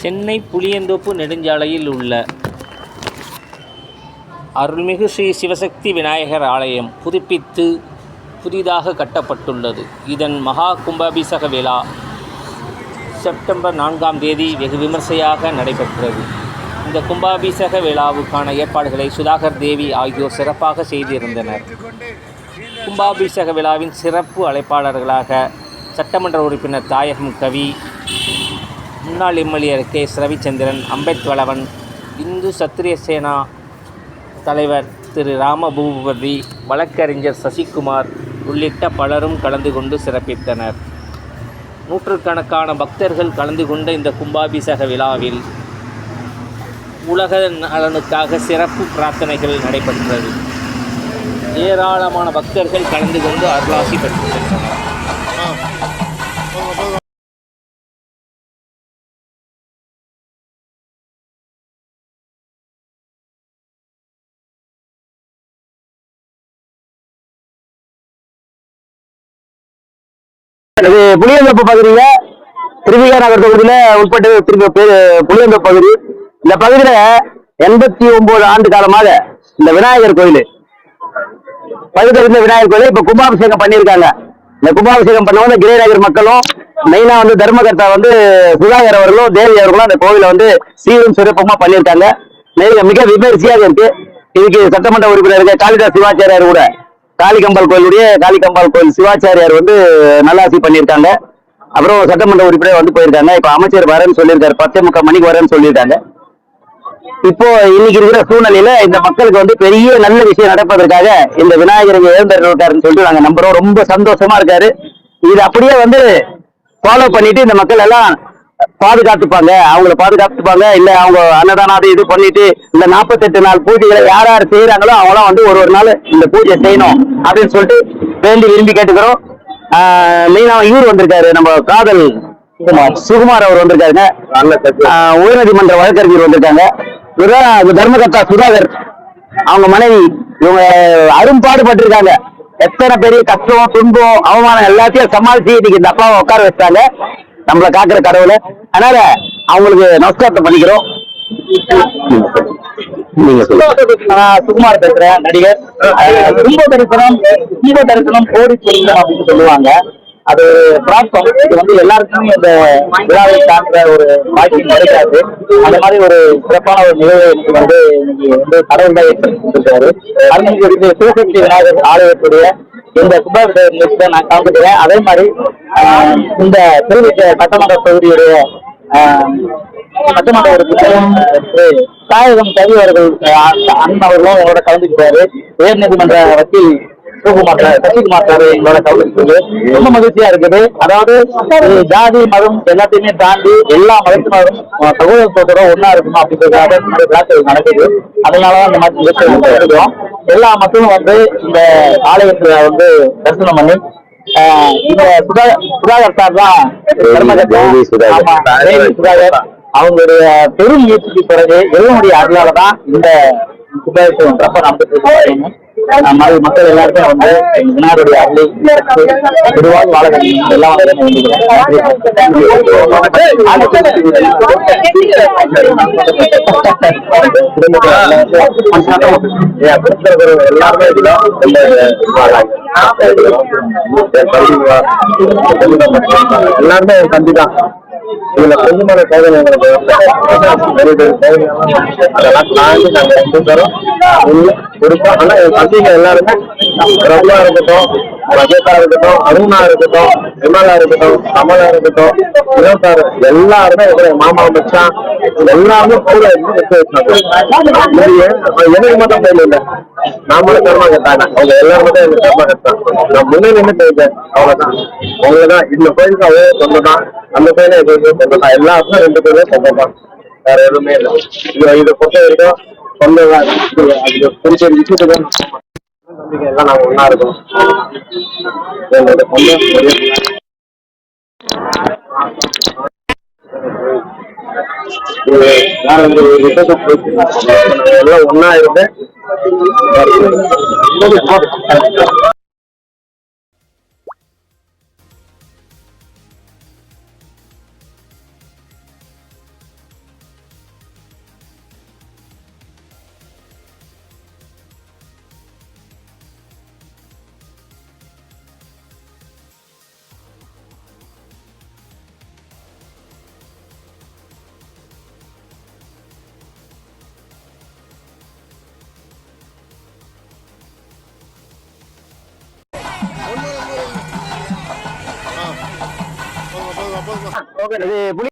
சென்னை புளியந்தோப்பு நெடுஞ்சாலையில் உள்ள அருள்மிகு ஸ்ரீ சிவசக்தி விநாயகர் ஆலயம் புதுப்பித்து புதிதாக கட்டப்பட்டுள்ளது. இதன் மகா கும்பாபிஷேக விழா செப்டம்பர் நான்காம் தேதி வெகு விமர்சையாக நடைபெற்றது. இந்த கும்பாபிஷேக விழாவுக்கான ஏற்பாடுகளை சுதாகர் தேவி ஆகியோர் சிறப்பாக செய்திருந்தனர். கும்பாபிஷேக விழாவின் சிறப்பு அழைப்பாளர்களாக சட்டமன்ற உறுப்பினர் தாயகம் கவி முன்னாள் MLA K S Ravichandran Ambedvalavan Hindu Sathriya Sena தலைவர் திரு ராமபூபதி வழக்கறிஞர் சசிகுமார் உள்ளிட்ட பலரும் கலந்து கொண்டு சிறப்பித்தனர். நூற்றுக்கணக்கான பக்தர்கள் கலந்து கொண்ட இந்த கும்பாபிஷேக விழாவில் உலக நலனுக்காக சிறப்பு பிரார்த்தனைகள் நடைபெற்றது. ஏராளமான பக்தர்கள் கலந்து கொண்டு அருளாசி பெற்றுள்ளனர். இது புளியந்தோப்பு பகுதியில திருவிகா நகர் தொகுதியில உட்பட்டு திரும்ப பேரு புளியந்தோப்பு பகுதி. இந்த பகுதியில எண்பத்தி ஒன்பது ஆண்டு காலமாக இந்த விநாயகர் கோயில். பழுதறிந்த விநாயகர் கோயில் இப்ப கும்பாபிஷேகம் பண்ணியிருக்காங்க. இந்த கும்பாபிஷேகம் பண்ணவங்க கிரேநகர் மக்களும் மெயினா வந்து தர்மகர்த்தா வந்து சுதாகர் அவர்களும் தேவி அவர்களும் அந்த கோவில வந்து சீரும் சிறப்புமா பண்ணியிருக்காங்க. மிக விமரிசையாக இருக்கு. இதுக்கு சட்டமன்ற உறுப்பினர் காளிதாஸ் சிவாச்சாரியார் கூட காளிகம்பால் கோயிலுடைய காளிகம்பால் கோயில் சிவாச்சாரியார் வந்து நல்லாசி பண்ணியிருக்காங்க. அப்புறம் சட்டமன்ற உறுப்பினர் வந்து போயிருக்காங்க. இப்போ அமைச்சர் வரேன்னு சொல்லியிருக்காரு. பத்தே முக்கால் மணிக்கு வரேன்னு சொல்லியிருக்காங்க. இப்போ இன்னைக்கு இருக்கிற சூழ்நிலையில இந்த மக்களுக்கு வந்து பெரிய நல்ல விஷயம் நடப்பதற்காக இந்த விநாயகர் இங்க எழுந்திருக்காருன்னு சொல்லிட்டு நாங்க நம்புறோம். ரொம்ப சந்தோஷமா இருக்காரு. இது அப்படியே வந்து ஃபாலோ பண்ணிட்டு இந்த மக்கள் எல்லாம் பாதுகாத்துப்பாங்க. அவங்கள பாதுகாத்துப்பாங்க. இல்ல அவங்க அன்னதானம் அது இது பண்ணிட்டு இந்த நாற்பத்தெட்டு நாள் பூஜைகளை யார் யார் செய்யறாங்களோ அவங்களாம் வந்து ஒரு ஒரு நாள் இந்த பூஜை செய்யணும் அப்படின்னு சொல்லிட்டு வேண்டி விரும்பி கேட்டுக்கிறோம். மெயினா இவர் வந்திருக்காரு நம்ம காதல் சுகுமார் அவர் வந்திருக்காருங்க. உயர்நீதிமன்ற வழக்கறிஞர் வந்திருக்காங்க. இவர்தான் தர்மகர்த்தா சுதாகர். அவங்க மனைவி இவங்க அரும்பாடுபட்டிருக்காங்க எத்தனை பெரிய கஷ்டம் துன்பம் அவமானம் எல்லாத்தையும் சமாளிச்சு இன்னைக்கு இந்த அப்பாவை உட்கார வச்சிட்டாங்க. நம்மளை காக்குற கடவுளை. அதனால அவங்களுக்கு நமஸ்காரத்தை பண்ணிக்கிறோம். நான் சுகுமார் பேசுறேன் நடிகர். அஹ் கும்ப தரிசனம் ஜீவ தரிசனம் கோடி தரிசனம் அப்படின்னு சொல்லுவாங்க. அது பிராப்தம். இது வந்து எல்லாருக்குமே இந்த விழாவை சார்ந்த ஒரு வாய்ப்பு கிடைக்காது. அந்த மாதிரி ஒரு சிறப்பான ஒரு நிகழ்வு எனக்கு வந்து இன்னைக்கு வந்து கடவுள் தான் ஏற்படுத்திருக்காரு அருள்மிகு சிவசக்தி விநாயகர் ஆலயத்துடைய இந்த கும்பாபிஷேக நிகழ்ச்சியில நான் கலந்துக்கிறேன். அதே மாதிரி இந்த திருவிக்க சட்டமன்ற தொகுதியுடைய ஆஹ், சட்டமன்ற புத்தகம் தாயகம் கவி அவர்கள் அண்ணன் அவர்களும் எங்களோட கலந்துக்கிட்டாரு. உயர்நீதிமன்ற வக்கீல் சிவகுமார் சார், சசிகுமார் சார் எங்களோட கலந்துக்கிட்டது ரொம்ப மகிழ்ச்சியா இருக்குது. அதாவது ஜாதி மதம் எல்லாத்தையுமே தாண்டி எல்லா மதத்தினரும் சகோதரத்தோட ஒன்னா இருக்கணும் அப்படின்றதுக்காக இந்த விழாக்கள் நடக்குது. அதனாலதான் இந்த மாதிரி நிகழ்ச்சிகள் எடுக்கிறோம் எல்லா மக்களும் வந்து இந்த ஆலயத்துல வந்து தரிசனம் பண்ணி இந்த சுதா சுதாகர் சார் தான் சுதாகர். சுதாகர். அவங்களுடைய பெரும் முயற்சிக்கு பிறகு எல்லோருடைய அருளால தான் இந்த சிறப்பாக நடந்துட்டு இருக்கு மாதிரி மக்கள் எல்லாருக்கும் வந்து விநாயகருடைய அருளை திருவாள் வாழ எல்லாம் எல்லாருமே இதுதான் எல்லாருமே தம்பி இதுல கொஞ்சமான சோதனை எங்களுக்கு அதெல்லாம் தாண்டி நாங்க கொண்டு தரோம் கொடுப்போம் ஆனா என் தம்பிங்க எல்லாருமே ரம்யா இருக்கட்டும் ரஜேஷா இருக்கட்டும் அருணா இருக்கட்டும் விமலா இருக்கட்டும் கமலா இருக்கட்டும் வினோதார் எல்லாருமே எங்க மாமா மச்சான் எல்லாருமே கூட இருந்து வச்சாங்க. எனக்கு மட்டும் தெரியல. இல்லை நாமளும் கர்மா கட்டாங்க அவங்க எல்லாருமே தான் எனக்கு கர்மா கட்டான் நான் முன்னே நின்று போயிருக்கேன் அவ்வளவுதான். அவங்களதான் இந்த கோயிலுக்கு அதே சொந்தம் அந்த கோயிலும் எங்களுக்கு சொந்தம் தான் எல்லாருக்கும் ரெண்டு பேருமே சொந்தம் வேற எதுவுமே இல்லை. இது இதை பொறுத்த வரைக்கும் சொந்தம் தான் அது விட்டுட்டு நம்பிக்கை எல்லாம் இருக்கோம் எங்களோட சொந்தம் வேற ஒரு போயிட்டு எல்லாம் ஒண்ணா இருந்து Okay. Eh,